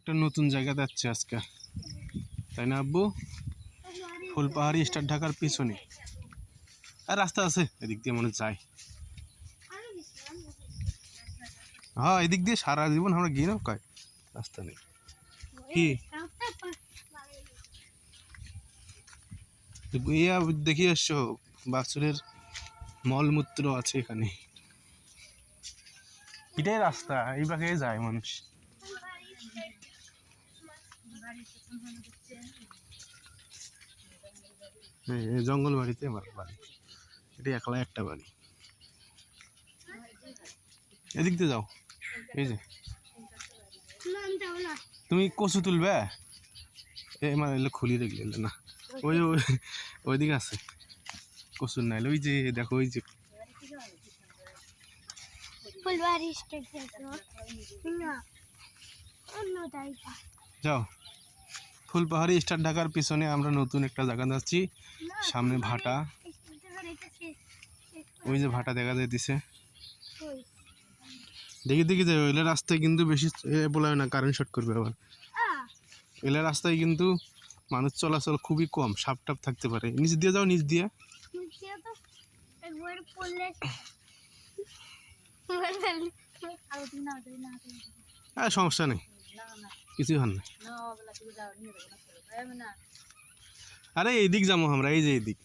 একটা নতুন জায়গা যাচ্ছে আজকে। তাই না, আব্বু? ফুলপাহাড়ি স্টার ঢাকার পিছনে। আর, রাস্তা আছে। এদিক দিয়ে মনে যায় হ্যাঁ এদিক দিয়ে সারা জীবন আমরা গিয়ে নাও, কয়? রাস্তা নেই। কি? ইয়া দেখি এসছো বাছুরের মলমূত্র আছে এখানে। এটাই রাস্তা, এই যায় মানুষ। জঙ্গল বাড়িতে আমার বাড়ি। এটা একলা একটা বাড়ি। এদিক দিয়ে যাও। এই যে। তুমি কচু তুলবে? এ মানে এলে খুলি দেখলে না। ওই ওই ওইদিকে আছে। কচুর নাইলে। ওই যে দেখো ওই যে। যাও। ফুলপাহাড়ি স্টার ঢাকার পিছনে আমরা নতুন একটা জায়গা যাচ্ছি। সামনে ভাটা। ওই যে ভাটা দেখা যাইতেছে। দেখি দেখি যাই এলে রাস্তায় কিন্তু বেশি এ বলা না কারেন্ট শর্ট করবে আবার। এলে রাস্তায় কিন্তু মানুষ চলাচল খুবই কম সাপ টাপ থাকতে পারে। নিচ দিয়ে যাও নিচ দিয়ে। হ্যাঁ সমস্যা নেই। কিছুই হন না। আরে এইদিক যাব আমরা এই যে এইদিক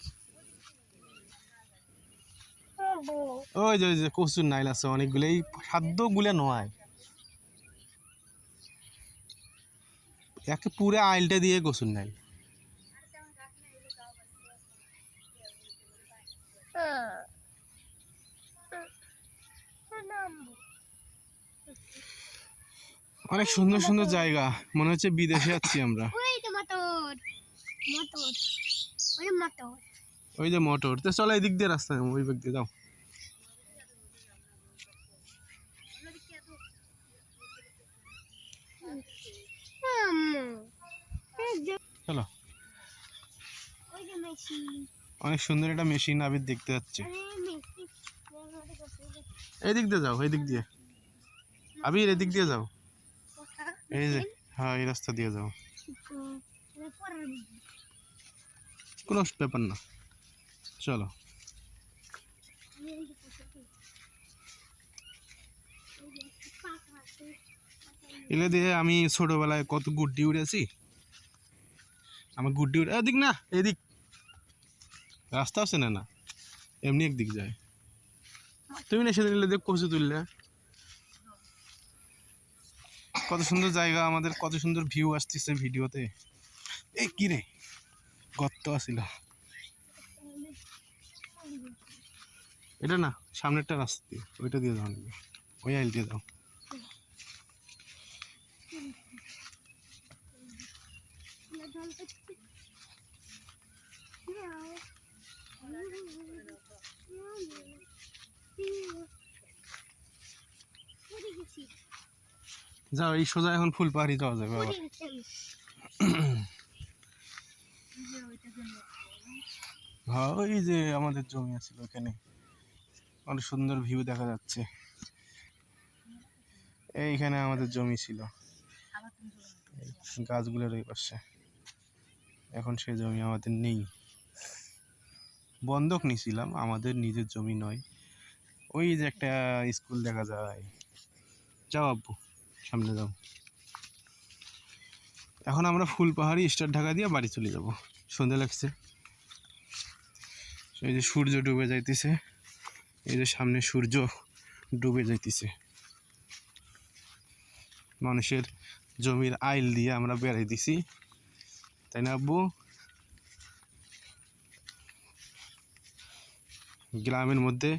ওই যে ওই যে কচুর নাইল আছে অনেকগুলো। এই সাধ্যগুলো নয়। একে পুরো আইলটা দিয়ে কচুর নাইল। অনেক সুন্দর সুন্দর জায়গা। মনে হচ্ছে বিদেশে যাচ্ছি আমরা। ওই যে মোটর। তো চলো এদিক দিয়ে রাস্তা ওই দিক দিয়ে যাও। চলো। অনেক সুন্দর একটা মেশিন আবির দেখতে যাচ্ছে। এদিক দিয়ে যাও এদিক দিয়ে। আবির এদিক দিয়ে যাও। এই যে হ্যাঁ এই রাস্তা দিয়ে যাও। কোনো ব্যাপার না। চলো। এগুলো দিয়ে আমি ছোটবেলায় কত গুড্ডি উড়েছি। আমার গুড্ডি উড়ে এদিক না এদিক। রাস্তা আছে না না? এমনি একদিক যায়। তুমি না সেদিন এলে দেখ কচু তুললে। কত সুন্দর জায়গা, আমাদের কত সুন্দর ভিউ আসতেছে ভিডিওতে। এই কি রে? গর্ত আসিল এটা না, সামনেরটা রাস্তা দিয়ে, ওইটা দিয়ে নাকি? ওই আইল দিয়ে যাও। যাও এই সোজা এখন ফুল পাহাড়ি যাওয়া যাবে আবার। হ্যাঁ ওই যে আমাদের জমি আছিল ওখানে। অনেক সুন্দর ভিউ দেখা যাচ্ছে। এইখানে আমাদের জমি ছিল। গাছগুলোর ওই পাশে। এখন সেই জমি আমাদের নেই। বন্ধক নিছিলাম আমাদের নিজের জমি নয়। ওই যে একটা স্কুল দেখা যায়। যাও আব্বু। সামনে যাও এখন আমরা ফুলপাহাড়ি স্টার ঢাকা দিয়ে বাড়ি চলে যাব। সন্ধে লাগছে। এই যে সূর্য ডুবে যাইতেছে, এই যে সামনে সূর্য ডুবে যাইতেছে। মানুষের জমির আইল দিয়ে আমরা বেড়াই দিছি। তাই না আব্বু? গ্রামের মধ্যে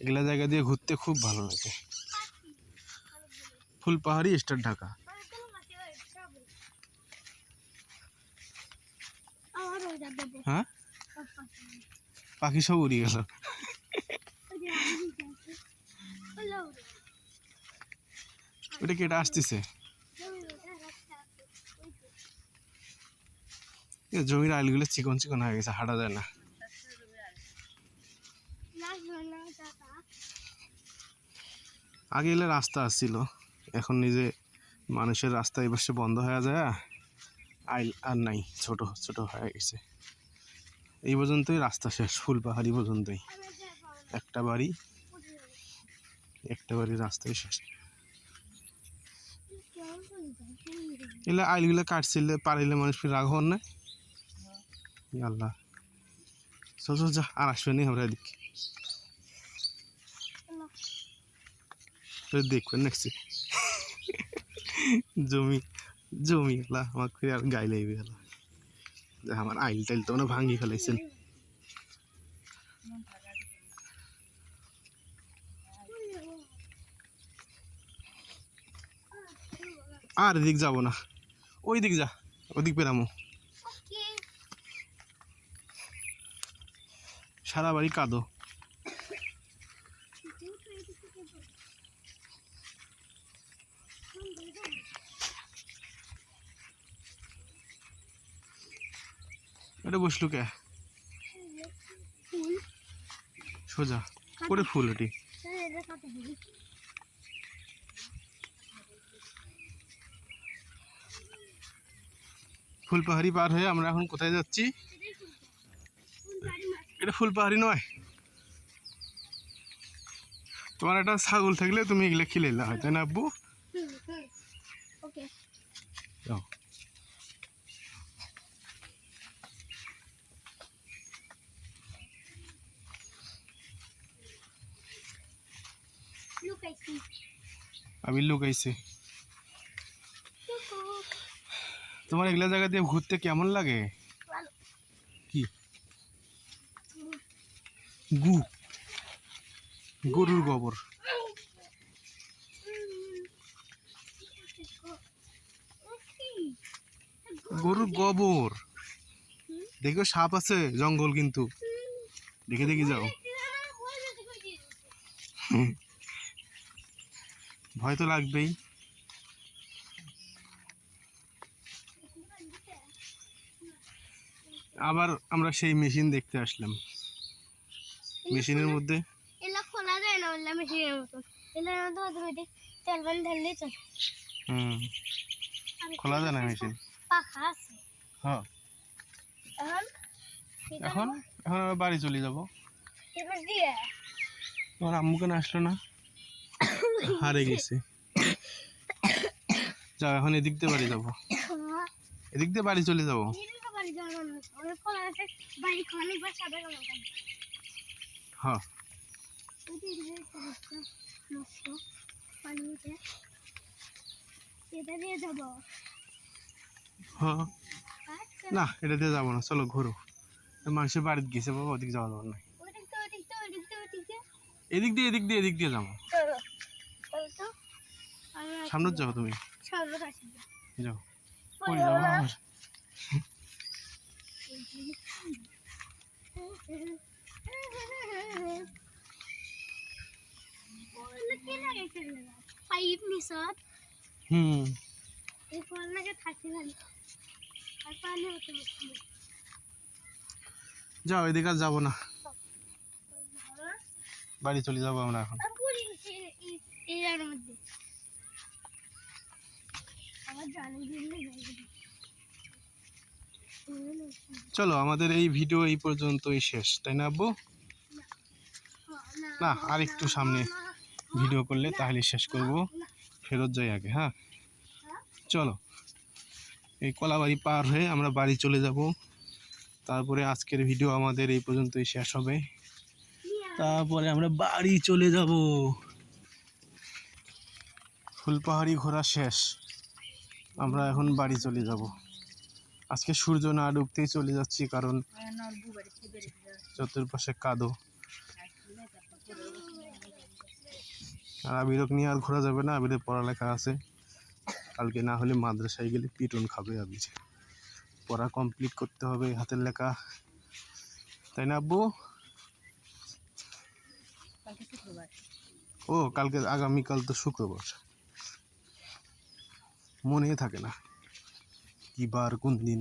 এগুলা জায়গা দিয়ে ঘুরতে খুব ভালো লাগে। ফুলপাহাড়ি স্টার ঢাকা। হ্যাঁ? পাখি সব উড়ে গেল। ওটা কেটে আসতেছে? জমির আইলগুলো চিকন চিকন হয়ে গেছে, হাঁটা যায় না। আগে এলে রাস্তা আসছিল এখন নিজে মানুষের রাস্তা এবার বন্ধ হয়ে যায় আইল আর নাই ছোট ছোট হয়ে গেছে। এই পর্যন্তই রাস্তা শেষ ফুলপাহাড়ি পর্যন্তই। একটা বাড়ি একটা বাড়ি রাস্তায় শেষ। এলে আইলগুলো কাটছিলে পারিলে মানুষ ফির রাগ হন না আল্লাহ। চল চল যা আর আসবে নি আমরা এদিকে। দেখবেন নেক্সট জমি জমি এলা আমাকে ফির আর গাই লাগবে এলা আমার আইল টাইল তো মানে ভাঙি ফেলাইছেন। আর এদিক যাব না ওই দিক যা ওদিক পেরামো সারা বাড়ি কাদো। এটা বসলু কে? সোজা করে ফুল এটি। ফুলপাহাড়ি পার হয়ে আমরা এখন কোথায় যাচ্ছি? এটা ফুলপাহাড়ি নয়। তোমার একটা ছাগল থাকলে তুমি এগুলো খেলে হয় তাই না আব্বু? ওকে যাও লুকাইছি আমি লুকাইছি। তোমার এগুলা জায়গা দিয়ে ঘুরতে কেমন লাগে? কি? গু। গরুর গোবর। গরুর গোবর। দেখো সাপ আছে জঙ্গল কিন্তু। দেখে দেখে যাও। ভয় তো লাগবেই। আবার আমরা সেই মেশিন দেখতে আসলাম। মেশিনের মধ্যে? এলা খোলা যায় না ওলা মেশিনের মতো। এলার মতো অটোমেটিক তেল বান ঢাললেই চলে। হুম। খোলা যায় না মেশিন? পাখা আছে। হ্যাঁ। এখন? এখন আমরা বাড়ি চলে যাব। এবার দিয়ে? তোমার আম্মু কেন আসলো না? হারে গেছে। যাও এখন এদিক দিয়ে বাড়ি যাব। এদিক দিয়ে বাড়ি চলে যাব। যাওয়ার হ্যাঁ। হ্যাঁ। না এটা দিয়ে যাব না চলো ঘুরো। মানুষের বাড়িতে গেছে বাবা ওদিক যাওয়া যাব না। ওদিক তো ওদিক তো ওদিক তো ওদিক তো এদিক দিয়ে এদিক দিয়ে এদিক দিয়ে যাব। সামনে যাও তুমি। যাও। পাইপ নিছত হুম। এই ফল আর পানি হতে যাও এদিকে যাব না। বাড়ি চলে যাব আমরা এখন আর পুরি এই জায়গার মধ্যে আমার জানি দিলে চলো, আমাদের এই ভিডিও এই পর্যন্তই শেষ, তাই না আব্বু? না আর একটু সামনে ভিডিও করলে তাহলে শেষ করব। ফেরত যাই আগে হ্যাঁ? চলো, এই কলাবাড়ি পার হয়ে আমরা বাড়ি চলে যাব। তারপরে আজকের ভিডিও আমাদের এই পর্যন্তই শেষ হবে। তারপরে আমরা বাড়ি চলে যাব। ফুলপাহাড়ি ঘোরা শেষ। আমরা এখন বাড়ি চলে যাব। আজকে সূর্য না ডুবতেই চলে যাচ্ছি কারণ চতুর্পাশে কাদো। আর আবিরক নিয়ে আর ঘোরা যাবে না, আবিরের পড়ালেখা আছে। কালকে না হলে মাদ্রাসায় গেলে পিটন খাবে আবির। পড়া কমপ্লিট করতে হবে হাতের লেখা। তাই না আব্বু? ও, কালকে আগামীকাল তো শুক্রবার। মনে থাকে না। কি বার কোন দিন?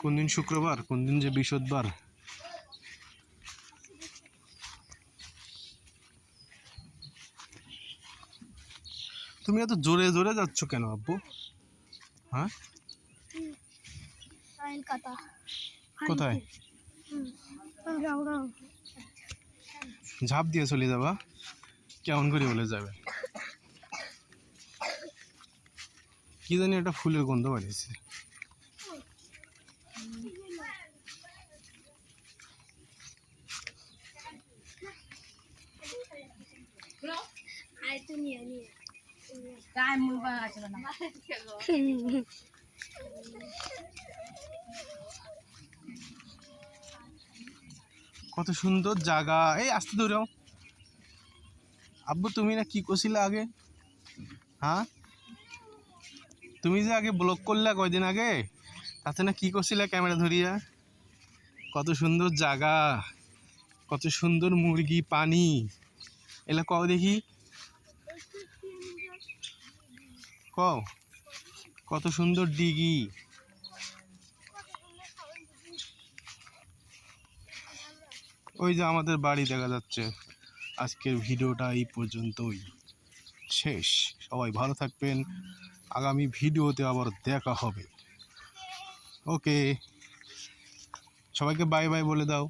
কোন দিন শুক্রবার? কোন দিন যে বৃহস্পতিবার? তুমি এত জোরে জোরে যাচ্ছ কেন আব্বু? হ্যাঁ? কোথায়? ঝাঁপ দিয়ে চলে যাবা। কেমন করে বলে যাবে? কি জানি একটা ফুলের গন্ধ বাড়িয়েছে কত সুন্দর জায়গা। এই আসতে দৌড়াও আব্বু তুমি না কি করছিলে আগে? হ্যাঁ? তুমি যে আগে ব্লগ করলে কয়দিন আগে? তাতে না কি করছিলে ক্যামেরা ধরিয়া? কত সুন্দর জায়গা কত সুন্দর মুরগি, পানি। এলা কও দেখি। কও, কত সুন্দর ডিগি। ওই যে আমাদের বাড়ি দেখা যাচ্ছে। আজকের ভিডিওটা এই পর্যন্তই। শেষ। সবাই ভালো থাকবেন। আগামী ভিডিওতে আবার দেখা হবে। ওকে সবাইকে বাই বাই বলে দাও।